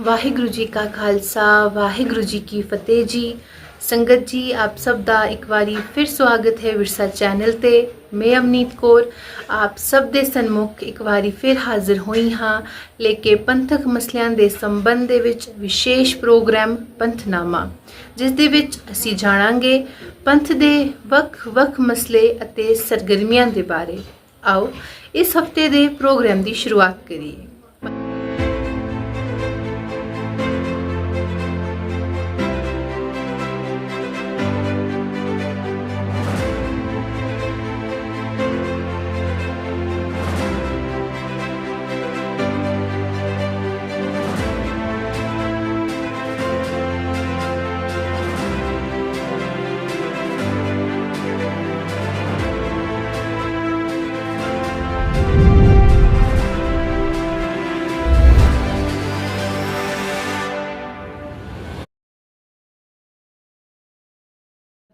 ਵਾਹਿਗੁਰੂ ਜੀ ਕਾ ਖਾਲਸਾ, ਵਾਹਿਗੁਰੂ ਜੀ ਕੀ ਫਤਿਹ ਜੀ। ਸੰਗਤ ਜੀ, ਆਪ ਸਭ ਦਾ ਇੱਕ ਵਾਰੀ ਫਿਰ ਸਵਾਗਤ ਹੈ ਵਿਰਸਾ ਚੈਨਲ ਤੇ। ਮੈਂ ਅਵਨੀਤ ਕੌਰ, ਆਪ ਸਭ ਦੇ ਸਨਮੁਖ ਇੱਕ ਵਾਰੀ ਫਿਰ ਹਾਜ਼ਰ ਹੋਈ ਹਾਂ। ਲੈ ਕੇ ਪੰਥਕ ਮਸਲਿਆਂ ਦੇ ਸੰਬੰਧ ਦੇ ਵਿੱਚ ਵਿਸ਼ੇਸ਼ ਪ੍ਰੋਗਰਾਮ ਪੰਥਨਾਮਾ, ਜਿਸ ਦੇ ਵਿੱਚ ਅਸੀਂ ਜਾਣਾਂਗੇ ਪੰਥ ਦੇ ਵੱਖ-ਵੱਖ ਮਸਲੇ ਅਤੇ ਸਰਗਰਮੀਆਂ ਦੇ ਬਾਰੇ। ਆਓ, ਇਸ ਹਫ਼ਤੇ ਦੇ ਪ੍ਰੋਗਰਾਮ ਦੀ ਸ਼ੁਰੂਆਤ ਕਰੀਏ।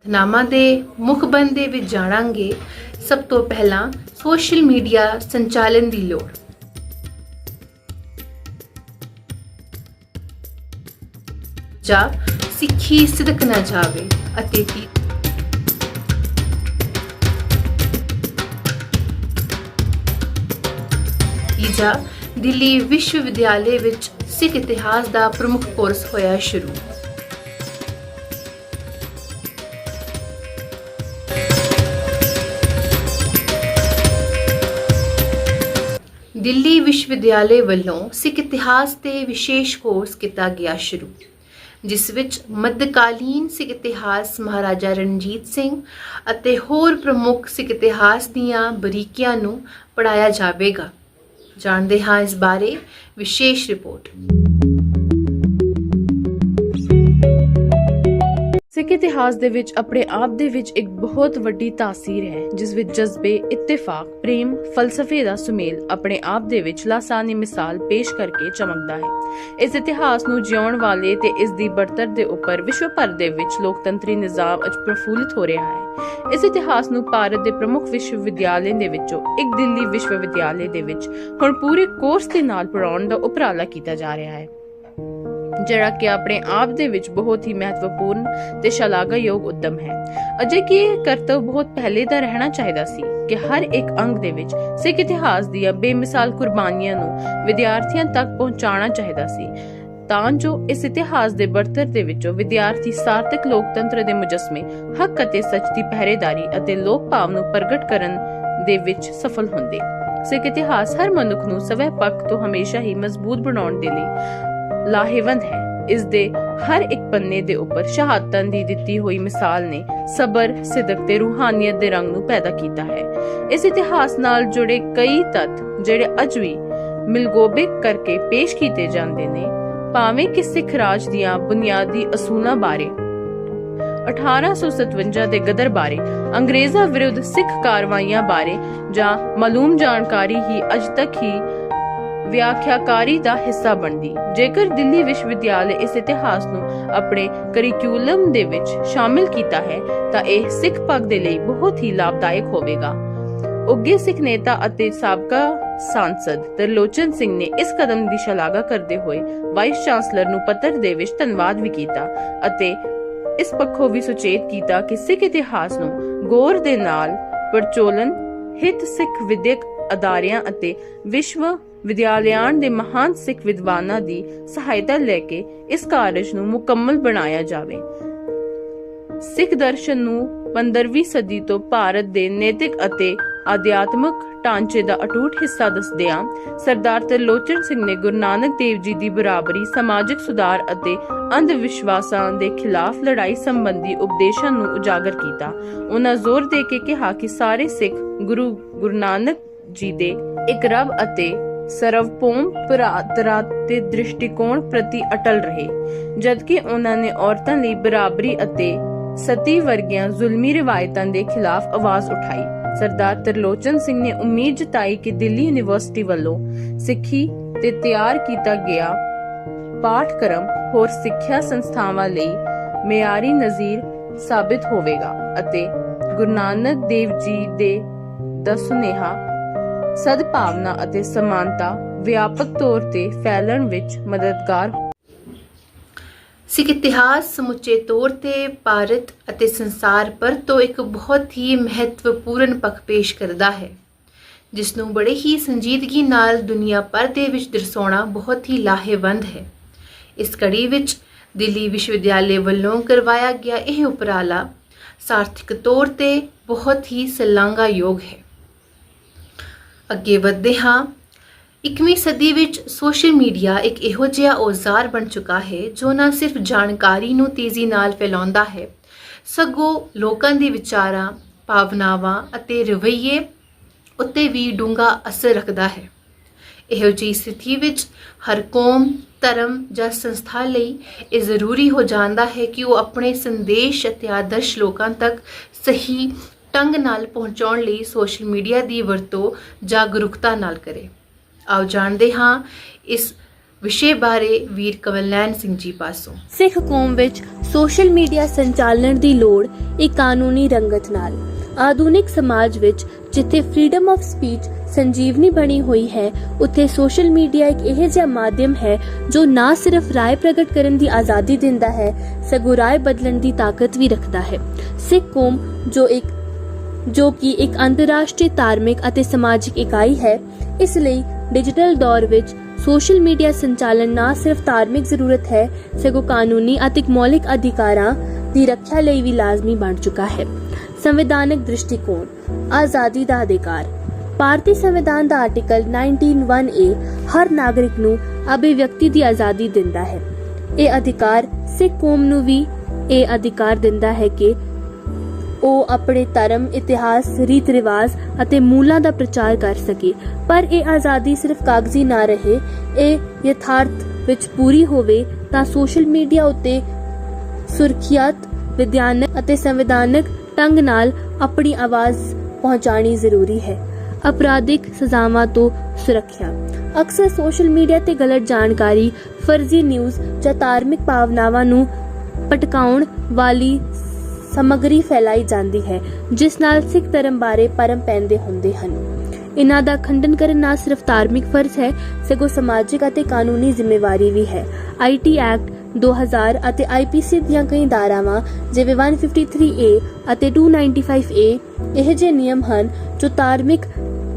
ਨਾਮਾ ਦੇ ਮੁੱਖ ਬੰਦ ਦੇ ਵਿੱਚ ਜਾਣਾਂਗੇ। ਸਭ ਤੋਂ ਪਹਿਲਾਂ ਸੋਸ਼ਲ ਮੀਡੀਆ ਸੰਚਾਲਨ ਦੀ ਲੋੜ। ਜਾਂ ਸਿੱਖੀ ਸਿਦਕ ਨਾ ਜਾਵੇ ਅਤੇ ਤੀ ਤੀਜਾ ਦਿੱਲੀ ਵਿਸ਼ਵ ਵਿਦਿਆਲੇ ਵਿੱਚ ਸਿੱਖ ਇਤਿਹਾਸ ਦਾ ਪ੍ਰਮੁੱਖ ਕੋਰਸ ਹੋਇਆ ਸ਼ੁਰੂ। ਦਿੱਲੀ ਵਿਸ਼ਵ ਵਿਦਿਆਲੇ ਵੱਲੋਂ ਸਿੱਖ ਇਤਿਹਾਸ ਤੇ ਵਿਸ਼ੇਸ਼ ਕੋਰਸ ਕੀਤਾ ਗਿਆ ਸ਼ੁਰੂ, ਜਿਸ ਵਿੱਚ ਮੱਧਕਾਲੀਨ ਸਿੱਖ ਇਤਿਹਾਸ ਮਹਾਰਾਜਾ ਰਣਜੀਤ ਸਿੰਘ ਅਤੇ ਹੋਰ ਪ੍ਰਮੁੱਖ ਸਿੱਖ ਇਤਿਹਾਸ ਦੀਆਂ ਬਰੀਕੀਆਂ ਨੂੰ ਪੜਾਇਆ ਜਾਵੇਗਾ। ਜਾਣਦੇ ਹਾਂ ਇਸ ਬਾਰੇ ਵਿਸ਼ੇਸ਼ ਰਿਪੋਰਟ ਸਿੱਖ ਇਤਿਹਾਸ ਦੇ ਵਿੱਚ ਆਪਣੇ ਆਪ ਦੇ ਵਿੱਚ ਇੱਕ ਬਹੁਤ ਵੱਡੀ ਤਾਸੀਰ ਹੈ, ਜਿਸ ਵਿੱਚ ਜਜ਼ਬੇ, ਇਤਿਫਾਕ, ਪ੍ਰੇਮ, ਫਲਸਫੇ ਦਾ ਸੁਮੇਲ ਆਪਣੇ ਆਪ ਦੇ ਵਿੱਚ ਲਾਸਾਨੀ ਮਿਸਾਲ ਪੇਸ਼ ਕਰਕੇ ਚਮਕਦਾ ਹੈ। ਇਸ ਇਤਿਹਾਸ ਨੂੰ ਜਿਉਣ ਵਾਲੇ ਤੇ ਇਸ ਦੀ ਬਰਤਰ ਦੇ ਉੱਪਰ ਵਿਸ਼ਵ ਭਰ ਦੇ ਵਿੱਚ ਲੋਕਤੰਤਰੀ ਨਿਜ਼ਾਮ ਅੱਜ ਪ੍ਰਫੁੱਲਿਤ ਹੋ ਰਿਹਾ ਹੈ। ਇਸ ਇਤਿਹਾਸ ਨੂੰ ਭਾਰਤ ਦੇ ਪ੍ਰਮੁੱਖ ਵਿਸ਼ਵ ਵਿਦਿਆਲੇ ਦੇ ਵਿੱਚੋਂ ਇੱਕ ਦਿੱਲੀ ਵਿਸ਼ਵ ਵਿਦਿਆਲੇ ਦੇ ਵਿੱਚ ਹੁਣ ਪੂਰੇ ਕੋਰਸ ਦੇ ਨਾਲ ਪੜਾਉਣ ਦਾ ਉਪਰਾਲਾ ਕੀਤਾ ਜਾ ਰਿਹਾ ਹੈ। ਜਿਹੜਾ ਕਿ ਆਪਣੇ ਆਪ ਦੇ ਵਿੱਚ ਬਹੁਤ ਹੀ ਮਹੱਤਵਪੂਰਨ ਤੇ ਸ਼ਲਾਘਾਯੋਗ ਉਦਮ ਹੈ। ਅਜੇ ਕਿ ਇਹ ਕਰਤਵ ਬਹੁਤ ਪਹਿਲੇ ਦਾ ਰਹਿਣਾ ਚਾਹੀਦਾ ਸੀ ਕਿ ਹਰ ਇੱਕ ਅੰਗ ਦੇ ਵਿੱਚ ਸਿੱਖ ਇਤਿਹਾਸ ਦੀਆਂ ਬੇਮਿਸਾਲ ਕੁਰਬਾਨੀਆਂ ਨੂੰ ਵਿਦਿਆਰਥੀਆਂ ਤੱਕ ਪਹੁੰਚਾਉਣਾ ਚਾਹੀਦਾ ਸੀ, ਤਾਂ ਜੋ ਇਸ ਇਤਿਹਾਸ ਦੇ ਬਰਤਰ ਦੇ ਵਿੱਚੋਂ ਵਿਦਿਆਰਥੀ ਸਾਰਥਕ ਲੋਕਤੰਤਰ ਦੇ ਮੁਜਸਮੇ, ਹੱਕ ਅਤੇ ਸੱਚ ਦੀ ਪਹਿਰੇਦਾਰੀ ਅਤੇ ਲੋਕ ਭਾਵ ਨੂੰ ਪ੍ਰਗਟ ਕਰਨ ਦੇ ਵਿੱਚ ਸਫਲ ਹੁੰਦੇ। ਸਿੱਖ ਇਤਿਹਾਸ ਹਰ ਮਨੁੱਖ ਨੂੰ ਸਵੈ ਪੱਖ ਤੋਂ ਹਮੇਸ਼ਾ ਹੀ ਮਜ਼ਬੂਤ ਬਣਾਉਣ ਦੇ ਲਈ ਲਾਹੇਵੰਦ ਹੈ। ਇਸ ਦੇ ਹਰ ਇੱਕ ਪੰਨੇ ਦੇ ਉੱਪਰ ਸ਼ਹਾਦਤਾਂ ਦੀ ਦਿੱਤੀ ਹੋਈ ਮਿਸਾਲ ਨੇ ਸਬਰ, ਸਿਦਕ ਤੇ ਰੂਹਾਨੀਅਤ ਦੇ ਰੰਗ ਨੂੰ ਪੈਦਾ ਕੀਤਾ ਹੈ। ਇਸ ਇਤਿਹਾਸ ਨਾਲ ਜੁੜੇ ਕਈ ਤੱਤ ਜਿਹੜੇ ਅੱਜ ਵੀ ਮਿਲਗੋਬੇ ਕਰਕੇ ਪੇਸ਼ ਕੀਤੇ ਜਾਂਦੇ ਨੇ। ਭਾਵੇਂ ਕਿ ਸਿੱਖ ਰਾਜ ਦੀਆਂ ਬੁਨਿਆਦੀ ਅਸੂਲਾਂ ਬਾਰੇ 1857 ਦੇ ਗਦਰ ਬਾਰੇ, ਅੰਗਰੇਜ਼ਾਂ ਵਿਰੁੱਧ ਸਿੱਖ ਕਾਰਵਾਈਆਂ ਬਾਰੇ ਜਾਂ ਮਾਲੂਮ ਜਾਣਕਾਰੀ ਹੀ ਅਜ ਤੱਕ ਹੀ ਵਿਆਖਿਆਕਾਰੀ ਦਾ ਹਿੱਸਾ ਬਣਦੀ। ਜੇਕਰ ਦਿੱਲੀ ਵਿਸ਼ਵ ਇਸ ਇਤਿਹਾਸ ਨੂੰ ਆਪਣੇ ਕਰਿਕੂਲਮ ਦੇ ਵਿੱਚ ਸ਼ਾਮਿਲ ਕੀਤਾ ਹੈ, ਤਾਂ ਇਹ ਸਿੱਖ ਪੱਖ ਦੇ ਲਈ ਬਹੁਤ ਹੀ ਲਾਭਦਾਇਕ ਹੋਵੇਗਾ। ਉੱਗੇ ਸਿੱਖ ਨੇਤਾ ਅਤੇ ਸਾਬਕਾ ਸਾਂਸਦ ਤਰਲੋਚਨ ਸਿੰਘ ਨੇ ਇਸ ਕਦਮ ਦੀ ਸ਼ਲਾਘਾ ਕਰਦੇ ਹੋਏ ਵਾਈਸ ਚਾਂਸਲਰ ਨੂੰ ਪੱਤਰ ਦੇ ਵਿੱਚ ਧੰਨਵਾਦ ਵੀ ਕੀਤਾ ਅਤੇ ਇਸ ਪੱਖੋਂ ਵੀ ਸੁਚੇਤ ਕੀਤਾ ਕਿ ਸਿੱਖ ਇਤਿਹਾਸ ਨੂੰ ਗੌਰ ਦੇ ਨਾਲ ਪਰਚੋਲਨ, ਹਿਤ ਸਿੱਖ ਵਿਦਿਅਕ ਅਦਾਰਿਆਂ ਅਤੇ ਵਿਸ਼ਵ ਵਿਦਿਆਲਿਆਂ ਦੇ ਮਹਾਨ ਸਿੱਖ ਵਿਦਵਾਨਾਂ ਦੀ ਸਹਾਇਤਾ ਲੈ ਕੇ ਇਸ ਕਾਰਜ ਨੂੰ ਮੁਕੰਮਲ ਬਣਾਇਆ ਜਾਵੇ। ਸਿੱਖ ਦਰਸ਼ਨ ਨੂੰ 15ਵੀਂ ਸਦੀ ਤੋਂ ਭਾਰਤ ਦੇ ਨੈਤਿਕ ਅਤੇ ਆਧਿਆਤਮਕ ਢਾਂਚੇ ਦਾ ਅਟੁੱਟ ਹਿੱਸਾ ਦੱਸਦਿਆਂ ਸਰਦਾਰ ਤਰਲੋਚਨ ਸਿੰਘ ਨੇ ਗੁਰੂ ਨਾਨਕ ਦੇਵ ਜੀ ਦੀ ਬਰਾਬਰੀ, ਸਮਾਜਿਕ ਸੁਧਾਰ ਅਤੇ ਅੰਧ ਵਿਸ਼ਵਾਸਾਂ ਦੇ ਖਿਲਾਫ ਲੜਾਈ ਸੰਬੰਧੀ ਉਪਦੇਸ਼ਾਂ ਨੂੰ ਉਜਾਗਰ ਕੀਤਾ। ਉਹਨਾਂ ਜ਼ੋਰ ਦੇ ਕੇ ਕਿਹਾ ਕਿ ਸਾਰੇ ਸਿੱਖ ਗੁਰੂ ਗੁਰੂ ਨਾਨਕ ਜੀ ਦੇ ਇੱਕ ਰੱਬ ਅਤੇ ਸਰਵਭੌਮ ਭਰਾਤਰਾ ਦੇ ਦ੍ਰਿਸ਼ਟੀਕੋਣ ਪ੍ਰਤੀ ਅਟਲ ਰਹੇ, ਜਦਕਿ ਉਹਨਾਂ ਨੇ ਔਰਤਾਂ ਲਈ ਬਰਾਬਰੀ ਅਤੇ ਸਤੀ ਵਰਗੀਆਂ ਜ਼ੁਲਮੀ ਰਿਵਾਇਤਾਂ ਦੇ ਖਿਲਾਫ ਆਵਾਜ਼ ਉਠਾਈ। ਸਰਦਾਰ ਤਰਲੋਚਨ ਸਿੰਘ ਨੇ ਉਮੀਦ ਜਤਾਈ ਕਿ ਦਿੱਲੀ ਯੂਨੀਵਰਸਿਟੀ ਵੱਲੋਂ ਸਿੱਖੀ ਤੇ ਤਿਆਰ ਕੀਤਾ ਗਿਆ ਪਾਠਕ੍ਰਮ ਹੋਰ ਸਿੱਖਿਆ ਸੰਸਥਾਵਾਂ ਲਈ ਮਿਆਰੀ ਨਜ਼ੀਰ ਸਾਬਿਤ ਹੋਵੇਗਾ ਅਤੇ ਗੁਰੂ ਨਾਨਕ ਦੇਵ ਜੀ ਦੇ ਦਾ ਸੁਨੇਹਾ ਸਦਭਾਵਨਾ ਅਤੇ ਸਮਾਨਤਾ ਵਿਆਪਕ ਤੌਰ ਤੇ ਫੈਲਣ ਵਿੱਚ ਮਦਦਗਾਰ ਸਿੱਖ ਇਤਿਹਾਸ ਸਮੁੱਚੇ ਤੌਰ ਤੇ ਭਾਰਤ ਅਤੇ ਸੰਸਾਰ ਪਰ ਤੋਂ ਇੱਕ ਬਹੁਤ ਹੀ ਮਹੱਤਵਪੂਰਨ ਪੱਖ ਪੇਸ਼ ਕਰਦਾ ਹੈ ਜਿਸ ਨੂੰ ਬੜੇ ਹੀ ਸੰਜੀਦਗੀ ਨਾਲ ਦੁਨੀਆ ਭਰ ਦੇ ਵਿੱਚ ਦਰਸਾਉਣਾ ਬਹੁਤ ਹੀ ਲਾਹੇਵੰਦ ਹੈ। ਇਸ ਕੜੀ ਵਿੱਚ ਦਿੱਲੀ ਵਿਸ਼ਵਵਿਦਿਆਲੇ ਵੱਲੋਂ ਕਰਵਾਇਆ ਗਿਆ ਇਹ ਉਪਰਾਲਾ ਸਾਰਥਿਕ ਤੌਰ ਤੇ ਬਹੁਤ ਹੀ ਸ਼ਲਾਘਾਯੋਗ ਹੈ। ਅੱਗੇ ਵਧਦੇ ਹਾਂ। 21ਵੀਂ ਸਦੀ ਵਿੱਚ ਸੋਸ਼ਲ ਮੀਡੀਆ ਇੱਕ ਇਹੋ ਜਿਹਾ ਔਜ਼ਾਰ ਬਣ ਚੁੱਕਾ ਹੈ, ਜੋ ਨਾ ਸਿਰਫ ਜਾਣਕਾਰੀ ਨੂੰ ਤੇਜ਼ੀ ਨਾਲ ਫੈਲਾਉਂਦਾ ਹੈ। ਸਗੋਂ ਲੋਕਾਂ ਦੇ ਵਿਚਾਰਾਂ, ਭਾਵਨਾਵਾਂ ਅਤੇ ਰਵੱਈਏ ਉੱਤੇ ਵੀ ਡੂੰਘਾ ਅਸਰ ਰੱਖਦਾ ਹੈ। ਇਹੋ ਜਿਹੀ ਸਥਿਤੀ ਵਿੱਚ ਹਰ ਕੌਮ, ਧਰਮ ਜਾਂ ਸੰਸਥਾ ਲਈ ਇਹ ਜ਼ਰੂਰੀ ਹੋ ਜਾਂਦਾ ਹੈ ਕਿ ਉਹ ਆਪਣੇ ਸੰਦੇਸ਼ ਅਤੇ ਆਦਰਸ਼ ਲੋਕਾਂ ਤੱਕ ਸਹੀ ਢੰਗ ਨਾਲ ਪਹੁੰਚਾਉਣ ਲਈ ਸੋਸ਼ਲ ਮੀਡੀਆ ਦੀ ਵਰਤੋਂ ਜਾਗਰੂਕਤਾ ਨਾਲ ਕਰੇ। ਆਓ ਜਾਣਦੇ ਹਾਂ ਇਸ ਵਿਸ਼ੇ ਬਾਰੇ ਵੀਰ ਕਮਲਨੈਣ ਸਿੰਘ ਜੀ ਪਾਸੋਂ। ਸਿੱਖ ਕੌਮ ਵਿੱਚ ਸੋਸ਼ਲ ਮੀਡੀਆ ਸੰਚਾਲਨ ਦੀ ਲੋੜ ਇੱਕ ਕਾਨੂੰਨੀ ਰੰਗਤ ਨਾਲ। ਆਧੁਨਿਕ ਸਮਾਜ ਵਿੱਚ ਜਿੱਥੇ ਫਰੀडम ਆਫ ਸਪੀਚ ਸੰਜੀਵਨੀ ਬਣੀ ਹੋਈ ਹੈ, ਉੱਥੇ ਸੋਸ਼ਲ ਮੀਡੀਆ ਇੱਕ ਇਹੋ ਜਿਹਾ ਮਾਧਿਅਮ ਹੈ ਜੋ ਨਾ ਸਿਰਫ ਰਾਏ ਪ੍ਰਗਟ ਕਰਨ ਦੀ ਆਜ਼ਾਦੀ ਦਿੰਦਾ ਹੈ, ਸਗੋਂ ਰਾਏ ਬਦਲਣ ਦੀ ਤਾਕਤ ਵੀ ਰੱਖਦਾ ਹੈ। ਸਿੱਖ ਕੌਮ ਜੋ ਇੱਕ ਜੋ ਕਿ ਇੱਕ ਅੰਤਰਰਾਸ਼ਟਰੀ ਧਾਰਮਿਕ ਅਤੇ ਸਮਾਜਿਕ ਇਕਾਈ ਹੈ, ਇਸ ਲਈ ਡਿਜੀਟਲ ਦੌਰ ਵਿੱਚ ਸੋਸ਼ਲ ਮੀਡੀਆ ਸੰਚਾਲਨ ਨਾ ਸਿਰਫ ਧਾਰਮਿਕ ਜ਼ਰੂਰਤ ਹੈ, ਸਗੋਂ ਕਾਨੂੰਨੀ ਅਤੇ ਮੌਲਿਕ ਅਧਿਕਾਰਾਂ ਦੀ ਰੱਖਿਆ ਲਈ ਵੀ ਲਾਜ਼ਮੀ ਬਣ ਚੁੱਕਾ ਹੈ। ਸੰਵਿਧਾਨਕ ਦ੍ਰਿਸ਼ਟੀਕੋਣ, ਆਜ਼ਾਦੀ ਦਾ ਅਧਿਕਾਰ। ਭਾਰਤੀ ਸੰਵਿਧਾਨ ਦਾ ਆਰਟੀਕਲ 191A ਹਰ ਨਾਗਰਿਕ ਨੂੰ ਅਭਿਵਿਅਕਤੀ ਦੀ ਆਜ਼ਾਦੀ ਦਿੰਦਾ ਹੈ। ਇਹ ਅਧਿਕਾਰ ਸਿੱਖ ਕੌਮ ਨੂੰ ਵੀ ਇਹ ਅਧਿਕਾਰ ਦਿੰਦਾ ਹੈ ਕਿ ਉਹ ਆਪਣੇ ਧਰਮ, ਇਤਿਹਾਸ, ਰੀਤ ਰਿਵਾਜ ਅਤੇ ਮੂਲਾਂ ਦਾ ਪ੍ਰਚਾਰ ਕਰ ਸਕੇ। ਪਰ ਇਹ ਆਜ਼ਾਦੀ ਸਿਰਫ ਕਾਗਜ਼ੀ ਨਾ ਰਹੇ, ਇਹ ਯਥਾਰਥ ਵਿੱਚ ਪੂਰੀ ਹੋਵੇ ਤਾਂ ਸੋਸ਼ਲ ਮੀਡੀਆ ਉੱਤੇ ਸੁਰੱਖਿਅਤ, ਵਿਗਿਆਨਕ ਅਤੇ ਸੰਵਿਧਾਨਕ ਢੰਗ ਨਾਲ ਆਪਣੀ ਆਵਾਜ਼ ਪਹੁੰਚਾਣੀ ਜ਼ਰੂਰੀ ਹੈ। ਅਪਰਾਧਿਕ ਸਜ਼ਾਵਾਂ ਤੋਂ ਸੁਰੱਖਿਆ। ਅਕਸਰ ਸੋਸ਼ਲ ਮੀਡੀਆ ਤੇ ਗਲਤ ਜਾਣਕਾਰੀ, ਫਰਜ਼ੀ ਨਿਊਜ਼ ਜਾਂ ਧਾਰਮਿਕ ਭਾਵਨਾਵਾਂ ਨੂੰ ਭਟਕਾਉਣ ਵਾਲੀ ਸਮਗਰੀ ਫੈਲਾਈ ਜਾਂਦੀ ਹੈ, ਜਿਸ ਨਾਲ ਸਿੱਖ ਧਰਮ ਬਾਰੇ ਭਰਮ ਪੈਂਦੇ ਹੁੰਦੇ ਹਨ। ਇਹਨਾਂ ਦਾ ਖੰਡਨ ਕਰਨ ਨਾ ਸਿਰਫ ਧਾਰਮਿਕ ਫਰਜ਼ ਹੈ, ਸਗੋਂ ਸਮਾਜਿਕ ਅਤੇ ਕਾਨੂੰਨੀ ਜ਼ਿੰਮੇਵਾਰੀ ਵੀ ਹੈ। ਆਈਟੀ ਐਕਟ 2000 ਅਤੇ ਆਈਪੀਸੀ ਦੀਆਂ ਕਈ ਧਾਰਾਵਾਂ, ਜਿਵੇਂ 153A ਅਤੇ 295A ਇਹ ਜਿਹੇ ਨਿਯਮ ਹਨ ਜੋ ਧਾਰਮਿਕ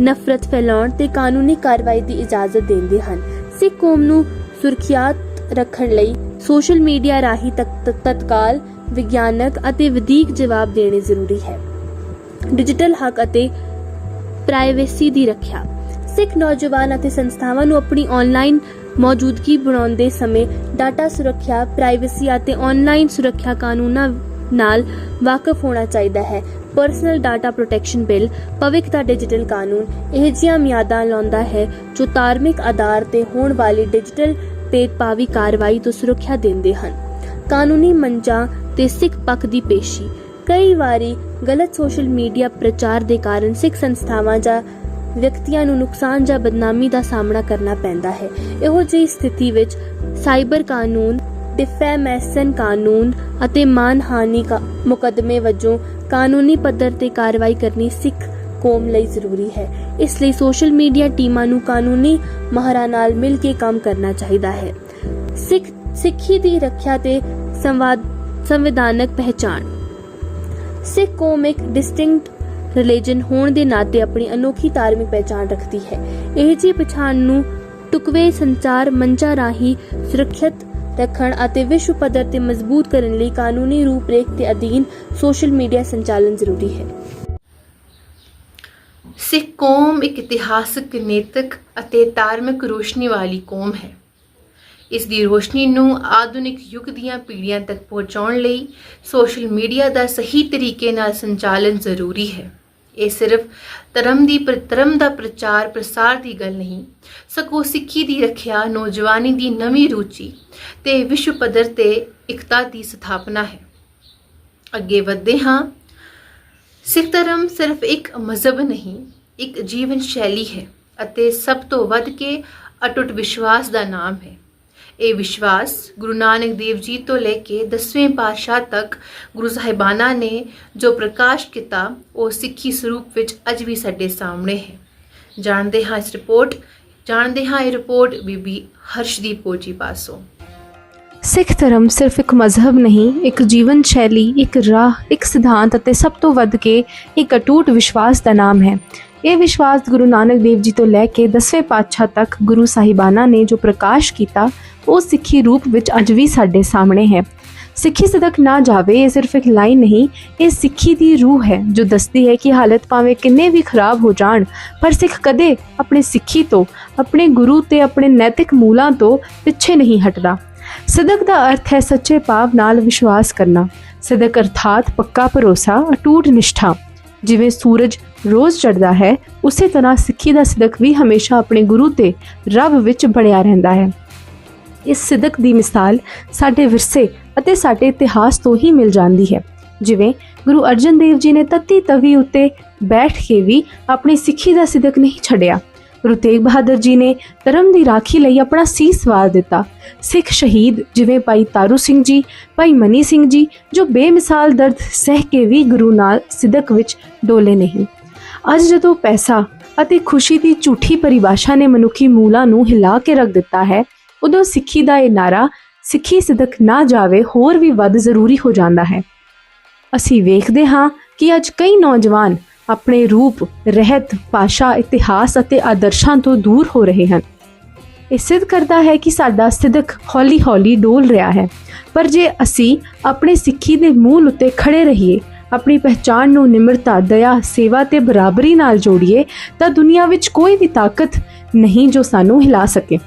ਨਫ਼ਰਤ ਫੈਲਾਉਣ ਤੇ ਕਾਨੂੰਨੀ ਕਾਰਵਾਈ ਦੀ ਇਜਾਜ਼ਤ ਦਿੰਦੇ ਹਨ। ਸਿੱਖ ਕੌਮ ਨੂੰ ਸੁਰੱਖਿਅਤ ਰੱਖਣ ਲਈ ਸੋਸ਼ਲ ਮੀਡੀਆ ਰਾਹੀਂ ਤਕ- ਤਤਕਾਲ ਵਿਗਿਆਨਕ ਅਤੇ ਵਧੀਕ ਜਵਾਬ ਦੇਣੇ ਜ਼ਰੂਰੀ ਹੈ। ਡਿਜੀਟਲ ਹੱਕ ਅਤੇ ਪ੍ਰਾਈਵੇਸੀ ਦੀ ਰੱਖਿਆ। ਸਿੱਖ ਨੌਜਵਾਨ ਅਤੇ ਸੰਸਥਾਵਾਂ ਨੂੰ ਆਪਣੀ ਆਨਲਾਈਨ ਮੌਜੂਦਗੀ ਬਣਾਉਂਦੇ ਸਮੇਂ ਡਾਟਾ ਸੁਰੱਖਿਆ ਪ੍ਰਾਈਵੇਸੀ ਅਤੇ ਆਨਲਾਈਨ ਸੁਰੱਖਿਆ ਕਾਨੂੰਨਾਂ ਨਾਲ ਵਾਕਿਫ ਹੋਣਾ ਚਾਹੀਦਾ ਹੈ। ਪਰਸਨਲ ਡਾਟਾ ਪ੍ਰੋਟੈਕਸ਼ਨ ਬਿੱਲ ਭਵਿੱਖ ਦਾ ਡਿਜੀਟਲ ਕਾਨੂੰਨ, ਇਹ ਜਿਹੀਆਂ ਮਿਆਦਾਂ ਲਾਉਂਦਾ ਹੈ ਜੋ ਧਾਰਮਿਕ ਆਧਾਰ ਤੇ ਹੋਣ ਵਾਲੀ ਡਿਜੀਟਲ ਭੇਦਭਾਵੀ ਕਾਰਵਾਈ ਤੋਂ ਸੁਰੱਖਿਆ ਦਿੰਦੇ ਹਨ। ਕਾਨੂੰਨੀ ਮੰਚਾਂ ਤੇ ਸਿੱਖ ਪੱਖ ਦੀ ਪੇਸ਼ੀ। ਕਈ ਵਾਰੀ ਗਲਤ ਸੋਸ਼ਲ ਮੀਡੀਆ ਪ੍ਰਚਾਰ ਦੇ ਕਾਰਨ ਸਿੱਖ ਸੰਸਥਾਵਾਂ ਜਾਂ ਵਿਅਕਤੀਆਂ ਨੂੰ ਨੁਕਸਾਨ ਜਾਂ ਬਦਨਾਮੀ ਦਾ ਸਾਹਮਣਾ ਕਰਨਾ ਪੈਂਦਾ ਹੈ। ਇਹੋ ਜਿਹੀ ਸਥਿਤੀ ਵਿੱਚ ਸਾਈਬਰ ਕਾਨੂੰਨ, ਡਿਫੈਮੇਸ਼ਨ ਕਾਨੂੰਨ ਅਤੇ ਮਾਨਹਾਨੀ ਕਾ ਵਜੋਂ ਕਾਨੂੰਨੀ ਪੱਧਰ ਤੇ ਕਾਰਵਾਈ ਕਰਨੀ ਸਿੱਖ ਕੌਮ ਲਈ ਜ਼ਰੂਰੀ ਹੈ। ਇਸ ਲਈ ਸੋਸ਼ਲ ਮੀਡੀਆ ਟੀਮਾਂ ਨੂੰ ਕਾਨੂੰਨੀ ਮਾਹਰਾਂ ਨਾਲ ਮਿਲ ਕੇ ਕੰਮ ਕਰਨਾ ਚਾਹੀਦਾ ਹੈ। ਸਿੱਖ, ਸਿੱਖੀ ਦੀ ਰੱਖਿਆ ਤੇ ਸੰਵਾਦ ਸੰਵਿਧਾਨਕ ਪਹਿਚਾਣ। ਸਿੱਖ ਕੌਮ ਇੱਕ ਡਿਸਟਿੰਕਟ ਰਿਲੀਜਨ ਹੋਣ ਦੇ ਨਾਤੇ ਆਪਣੀ ਅਨੋਖੀ ਧਾਰਮਿਕ ਪਹਿਚਾਣ ਰੱਖਦੀ ਹੈ। ਇਹ ਜੀ ਪਛਾਣ ਨੂੰ ਟੁਕਵੇ ਸੰਚਾਰ ਮੰਚਾਂ ਰਾਹੀਂ ਸੁਰੱਖਿਅਤ ਰੱਖਣ ਅਤੇ ਵਿਸ਼ਵ ਪੱਧਰ ਤੇ ਮਜ਼ਬੂਤ ਕਰਨ ਲਈ ਕਾਨੂੰਨੀ ਰੂਪਰੇਖ ਦੇ ਅਧੀਨ ਸੋਸ਼ਲ ਮੀਡੀਆ ਸੰਚਾਲਨ ਜ਼ਰੂਰੀ ਹੈ। ਸਿੱਖ ਕੌਮ ਇੱਕ ਇਤਿਹਾਸਕ, ਨੈਤਿਕ ਅਤੇ ਧਾਰਮਿਕ ਰੋਸ਼ਨੀ ਵਾਲੀ ਕੌਮ ਹੈ। ਇਸ ਦੀ ਰੋਸ਼ਨੀ ਨੂੰ ਆਧੁਨਿਕ ਯੁੱਗ ਦੀਆਂ ਪੀੜ੍ਹੀਆਂ ਤੱਕ ਪਹੁੰਚਾਉਣ ਲਈ ਸੋਸ਼ਲ ਮੀਡੀਆ ਦਾ ਸਹੀ ਤਰੀਕੇ ਨਾਲ ਸੰਚਾਲਨ ਜ਼ਰੂਰੀ ਹੈ। ਇਹ ਸਿਰਫ ਧਰਮ ਦੀ ਪ੍ਰ- ਧਰਮ ਦਾ ਪ੍ਰਚਾਰ, ਪ੍ਰਸਾਰ ਦੀ ਗੱਲ ਨਹੀਂ, ਸਗੋਂ ਸਿੱਖੀ ਦੀ ਰੱਖਿਆ, ਨੌਜਵਾਨੀ ਦੀ ਨਵੀਂ ਰੁਚੀ ਤੇ ਵਿਸ਼ਵ ਪੱਧਰ ਤੇ ਇਕਤਾ ਦੀ ਸਥਾਪਨਾ ਹੈ। ਅੱਗੇ ਵਧਦੇ ਹਾਂ। ਸਿੱਖ ਧਰਮ ਸਿਰਫ ਇੱਕ ਮਜ਼ਹਬ ਨਹੀਂ, ਇੱਕ ਜੀਵਨ ਸ਼ੈਲੀ ਹੈ ਅਤੇ ਸਭ ਤੋਂ ਵੱਧ ਕੇ ਅਟੁੱਟ ਵਿਸ਼ਵਾਸ ਦਾ ਨਾਮ ਹੈ। ਇਹ ਵਿਸ਼ਵਾਸ ਗੁਰੂ ਨਾਨਕ ਦੇਵ ਜੀ ਤੋਂ ਲੈ ਕੇ 10ਵੇਂ ਪਾਤਸ਼ਾਹ ਤੱਕ ਗੁਰੂ ਸਾਹਿਬਾਨਾਂ ਨੇ ਜੋ ਪ੍ਰਕਾਸ਼ ਕੀਤਾ, ਉਹ ਸਿੱਖੀ ਸਰੂਪ ਵਿੱਚ ਅੱਜ ਵੀ ਸਾਡੇ ਸਾਹਮਣੇ ਹੈ। ਜਾਣਦੇ ਹਾਂ ਇਸ ਰਿਪੋਰਟ, ਜਾਣਦੇ ਹਾਂ ਇਹ ਰਿਪੋਰਟ ਬੀਬੀ ਹਰਸ਼ਦੀਪ ਕੌਰ ਪਾਸੋਂ। ਸਿੱਖ ਧਰਮ ਸਿਰਫ ਇੱਕ ਮਜ਼ਹਬ ਨਹੀਂ, ਇੱਕ ਜੀਵਨ ਸ਼ੈਲੀ, ਇੱਕ ਰਾਹ, ਇੱਕ ਸਿਧਾਂਤ ਅਤੇ ਸਭ ਤੋਂ ਵੱਧ ਕੇ ਇੱਕ ਅਟੂਟ ਵਿਸ਼ਵਾਸ ਦਾ ਨਾਮ ਹੈ। ਇਹ ਵਿਸ਼ਵਾਸ ਗੁਰੂ ਨਾਨਕ ਦੇਵ ਜੀ ਤੋਂ ਲੈ ਕੇ 10ਵੇਂ ਪਾਤਸ਼ਾਹ ਤੱਕ ਗੁਰੂ ਸਾਹਿਬਾਨਾਂ ਨੇ ਜੋ ਪ੍ਰਕਾਸ਼ ਕੀਤਾ ਉਹ ਸਿੱਖੀ ਰੂਪ ਵਿੱਚ ਅੱਜ ਵੀ ਸਾਡੇ ਸਾਹਮਣੇ ਹੈ। ਸਿੱਖੀ ਸਦਕ ਨਾ ਜਾਵੇ, ਇਹ ਸਿਰਫ ਇੱਕ ਲਾਈਨ ਨਹੀਂ, ਇਹ ਸਿੱਖੀ ਦੀ ਰੂਹ ਹੈ, ਜੋ ਦੱਸਦੀ ਹੈ ਕਿ ਹਾਲਤ ਭਾਵੇਂ ਕਿੰਨੇ ਵੀ ਖਰਾਬ ਹੋ ਜਾਣ, ਪਰ ਸਿੱਖ ਕਦੇ ਆਪਣੇ ਸਿੱਖੀ ਤੋਂ, ਆਪਣੇ ਗੁਰੂ ਤੇ ਆਪਣੇ ਨੈਤਿਕ ਮੂਲਾਂ ਤੋਂ ਪਿੱਛੇ ਨਹੀਂ ਹਟਦਾ। ਸਦਕ ਦਾ ਅਰਥ ਹੈ ਸੱਚੇ ਭਾਵ ਨਾਲ ਵਿਸ਼ਵਾਸ ਕਰਨਾ। ਸਦਕ ਅਰਥਾਤ ਪੱਕਾ ਭਰੋਸਾ, ਅਟੂਟ ਨਿਸ਼ਠਾ। ਜਿਵੇਂ ਸੂਰਜ ਰੋਜ਼ ਚੜ੍ਹਦਾ ਹੈ, ਉਸੇ ਤਰ੍ਹਾਂ ਸਿੱਖੀ ਦਾ ਸਦਕ ਵੀ ਹਮੇਸ਼ਾ ਆਪਣੇ ਗੁਰੂ ਤੇ ਰੱਬ ਵਿੱਚ ਬਣਿਆ ਰਹਿੰਦਾ ਹੈ। ਇਸ ਸਿਦਕ ਦੀ ਮਿਸਾਲ ਸਾਡੇ ਵਿਰਸੇ ਅਤੇ ਸਾਡੇ ਇਤਿਹਾਸ ਤੋਂ ਹੀ ਮਿਲ ਜਾਂਦੀ ਹੈ। ਜਿਵੇਂ ਗੁਰੂ ਅਰਜਨ ਦੇਵ ਜੀ ਨੇ ਤਤੀ ਤਵੀ ਉੱਤੇ ਬੈਠ ਕੇ ਵੀ ਆਪਣੀ ਸਿੱਖੀ ਦਾ ਸਿਦਕ ਨਹੀਂ ਛੱਡਿਆ। ਗੁਰੂ ਤੇਗ ਬਹਾਦਰ ਜੀ ਨੇ ਧਰਮ ਦੀ ਰਾਖੀ ਲਈ ਆਪਣਾ ਸੀਸ ਵਾਰ ਦਿੱਤਾ। ਸਿੱਖ ਸ਼ਹੀਦ ਜਿਵੇਂ ਭਾਈ ਤਾਰੂ ਸਿੰਘ ਜੀ, ਭਾਈ ਮਨੀ ਸਿੰਘ ਜੀ, ਜੋ ਬੇਮਿਸਾਲ ਦਰਦ ਸਹਿ ਕੇ ਵੀ ਗੁਰੂ ਨਾਲ ਸਿਦਕ ਵਿੱਚ ਡੋਲੇ ਨਹੀਂ। ਅੱਜ ਜਦੋਂ ਪੈਸਾ ਅਤੇ ਖੁਸ਼ੀ ਦੀ ਝੂਠੀ ਪਰਿਭਾਸ਼ਾ ਨੇ ਮਨੁੱਖੀ ਮੂਲਾਂ ਨੂੰ ਹਿਲਾ ਕੇ ਰੱਖ ਦਿੱਤਾ ਹੈ ਉਦੋਂ ਸਿੱਖੀ ਦਾ ਇਹ ਨਾਰਾ ਸਿੱਖੀ ਸਿਦਕ ਨਾ ਜਾਵੇ ਹੋਰ ਵੀ ਵੱਧ ਜ਼ਰੂਰੀ ਹੋ ਜਾਂਦਾ ਹੈ। ਅਸੀਂ ਵੇਖਦੇ ਹਾਂ ਕਿ ਅੱਜ ਕਈ ਨੌਜਵਾਨ ਆਪਣੇ ਰੂਪ ਰਹਿਤ ਭਾਸ਼ਾ ਇਤਿਹਾਸ ਅਤੇ ਆਦਰਸ਼ਾਂ ਤੋਂ ਦੂਰ ਹੋ ਰਹੇ ਹਨ। ਇਹ ਸਿੱਧ ਕਰਦਾ ਹੈ ਕਿ ਸਾਡਾ ਸਿਦਕ ਹੌਲੀ-ਹੌਲੀ ਡੋਲ ਰਿਹਾ ਹੈ। ਪਰ ਜੇ ਅਸੀਂ ਆਪਣੇ ਸਿੱਖੀ ਦੇ ਮੂਲ ਉੱਤੇ ਖੜੇ ਰਹੀਏ ਆਪਣੀ ਪਹਿਚਾਣ ਨੂੰ ਨਿਮਰਤਾ, ਦਇਆ, ਸੇਵਾ ਤੇ ਬਰਾਬਰੀ ਨਾਲ ਜੋੜੀਏ ਤਾਂ ਦੁਨੀਆ ਵਿੱਚ ਕੋਈ ਵੀ ਤਾਕਤ ਨਹੀਂ ਜੋ ਸਾਨੂੰ ਹਿਲਾ ਸਕੇ।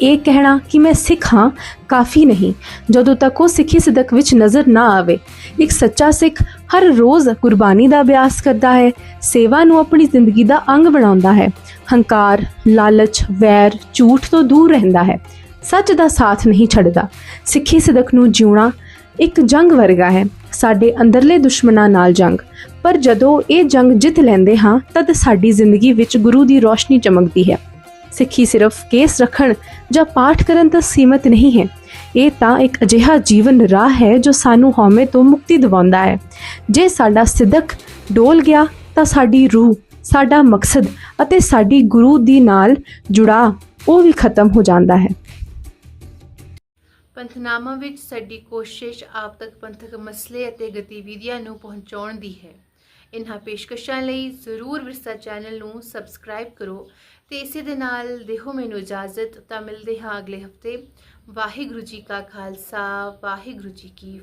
ਇਹ ਕਹਿਣਾ ਕਿ ਮੈਂ ਸਿੱਖ ਹਾਂ, ਕਾਫੀ ਨਹੀਂ। ਜਦੋਂ ਤੱਕ ਉਹ ਸਿੱਖੀ ਸਿਦਕ ਵਿੱਚ ਨਜ਼ਰ ਨਾ ਆਵੇ, ਇੱਕ ਸੱਚਾ ਸਿੱਖ ਹਰ ਰੋਜ਼ ਕੁਰਬਾਨੀ ਦਾ ਅਭਿਆਸ ਕਰਦਾ ਹੈ, ਸੇਵਾ ਨੂੰ ਆਪਣੀ ਜ਼ਿੰਦਗੀ ਦਾ ਅੰਗ ਬਣਾਉਂਦਾ ਹੈ। ਹੰਕਾਰ, ਲਾਲਚ, ਵੈਰ, ਝੂਠ ਤੋਂ ਦੂਰ ਰਹਿੰਦਾ ਹੈ। ਸੱਚ ਦਾ ਸਾਥ ਨਹੀਂ ਛੱਡਦਾ। ਸਿੱਖੀ ਸਿਦਕ ਨੂੰ ਜਿਉਣਾ ਇੱਕ ਜੰਗ ਵਰਗਾ ਹੈ। ਸਾਡੇ ਅੰਦਰਲੇ ਦੁਸ਼ਮਣਾਂ ਨਾਲ ਜੰਗ। ਪਰ ਜਦੋਂ ਇਹ ਜੰਗ ਜਿੱਤ ਲੈਂਦੇ ਹਾਂ, ਤਦ ਸਾਡੀ ਜ਼ਿੰਦਗੀ ਵਿੱਚ ਗੁਰੂ ਦੀ ਰੋਸ਼ਨੀ ਚਮਕਦੀ ਹੈ। ਸਿੱਖੀ ਸਿਰਫ ਕੇਸ ਰੱਖਣ ਜਾਂ ਪਾਠ ਕਰਨ ਤੱਕ ਸੀਮਤ ਨਹੀਂ ਹੈ। ਇਹ ਤਾਂ ਇੱਕ ਅਜਿਹਾ ਜੀਵਨ ਰਾਹ ਹੈ ਜੋ ਸਾਨੂੰ ਹਉਮੈ ਤੋਂ ਮੁਕਤੀ ਦਿਵਾਉਂਦਾ ਹੈ। ਜੇ ਸਾਡਾ ਸਿਦਕ ਡੋਲ ਗਿਆ ਤਾਂ ਸਾਡੀ ਰੂਹ, ਸਾਡਾ ਮਕਸਦ ਅਤੇ ਸਾਡੀ ਗੁਰੂ ਦੀ ਨਾਲ ਜੁੜਾ ਉਹ ਵੀ ਖਤਮ ਹੋ ਜਾਂਦਾ ਹੈ। ਪੰਥਨਾਮਾ ਵਿੱਚ ਸਾਡੀ ਕੋਸ਼ਿਸ਼ ਆਪ ਤੱਕ ਪੰਥਕ ਮਸਲੇ ਅਤੇ ਗਤੀਵਿਧੀਆਂ ਨੂੰ ਪਹੁੰਚਾਉਣ ਦੀ ਹੈ। ਇਨ੍ਹਾਂ ਪੇਸ਼ਕਸ਼ਾਂ ਲਈ ਜ਼ਰੂਰ ਵਿਰਸਾ ਚੈਨਲ ਨੂੰ ਸਬਸਕ੍ਰਾਈਬ ਕਰੋ ਤੇ ਇਸੇ ਦੇ ਨਾਲ ਦੇਖੋ ਮੈਨੂੰ ਇਜਾਜ਼ਤ ਤਾਂ ਮਿਲਦੇ ਹਾਂ ਅਗਲੇ ਹਫ਼ਤੇ। ਵਾਹਿਗੁਰੂ ਜੀ ਕਾ ਖਾਲਸਾ, ਵਾਹਿਗੁਰੂ ਜੀ ਕੀ